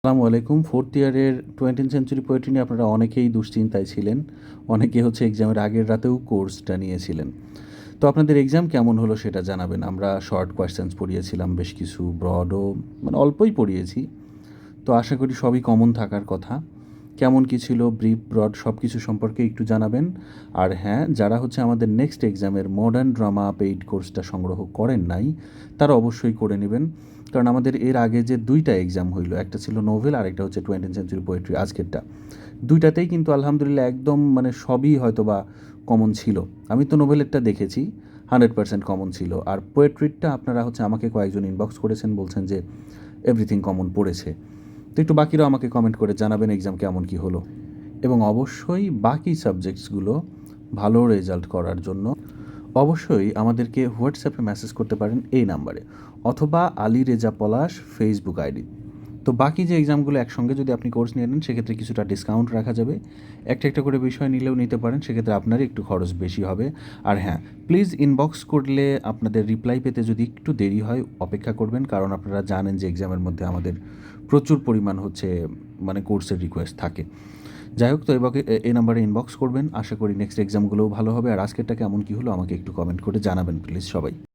আসসালামু আলাইকুম। ফোর্থ ইয়ারের টোয়েন্টি সেঞ্চুরি পোয়েট্রি নিয়ে আপনারা অনেকেই দুশ্চিন্তায় ছিলেন। অনেকে হচ্ছে এক্সামের আগের রাতেও কোর্সটা নিয়েছিলেন। তো আপনাদের এক্সাম কেমন হলো সেটা জানাবেন। আমরা শর্ট কোয়েশ্চেন্স পড়িয়েছিলাম, বেশ কিছু ব্রডও মানে অল্পই পড়িয়েছি। তো আশা করি সবই কমন থাকার কথা। কেমন কী ছিল ব্রিফ ব্রড সব কিছু সম্পর্কে একটু জানাবেন। আর হ্যাঁ যারা হচ্ছে আমাদের নেক্সট এক্সামের মডার্ন ড্রামা পেইড কোর্সটা সংগ্রহ করেন নাই, তারা অবশ্যই করে নেবেন। কারণ আমাদের এর আগে যে দুইটা এক্সাম হইল, একটা ছিল নোভেল আর একটা হচ্ছে টোয়েন্টি সেঞ্চুরি পোয়েট্রি আজকেরটা। দুইটাতেই কিন্তু আলহামদুলিল্লাহ একদম মানে সবই হয়তো বা কমন ছিল। আমি তো নোভেলেরটা দেখেছি হান্ড্রেড পার্সেন্ট কমন ছিল। আর পোয়েট্রিটা আপনারা হচ্ছে আমাকে কয়েকজন ইনবক্স করেছেন, বলছেন যে এভরিথিং কমন পড়েছে। তো একটু বাকিরাও আমাকে কমেন্ট করে জানাবেন এক্সাম কেমন কি হলো। এবং অবশ্যই বাকি সাবজেক্টসগুলো ভালো রেজাল্ট করার জন্য অবশ্যই আমাদেরকে হোয়াটসঅ্যাপে মেসেজ করতে পারেন এই নাম্বারে, অথবা আলী রেজা পলাশ ফেসবুক আইডি তো বাকি যে এক্সামগুলো একসঙ্গে যদি আপনি কোর্স নিয়ে নেন, সেক্ষেত্রে কিছুটা ডিসকাউন্ট রাখা যাবে। একটা একটা করে বিষয় নিলেও নিতে পারেন, সেক্ষেত্রে আপনারই একটু খরচ বেশি হবে। আর হ্যাঁ প্লিজ ইনবক্স করলে আপনাদের রিপ্লাই পেতে যদি একটু দেরি হয়, অপেক্ষা করবেন, কারণ আপনারা জানেন যে এক্সামের মধ্যে আমাদের প্রচুর পরিমাণ হচ্ছে মানে কোর্সের রিকোয়েস্ট থাকে। যাই হোক, তো এবারে এই নাম্বারে ইনবক্স করবেন। আশা করি নেক্সট এক্সামগুলোও ভালো হবে। আর আজকেরটা কেমন কী হলো আমাকে একটু কমেন্ট করে জানাবেন প্লিজ সবাই।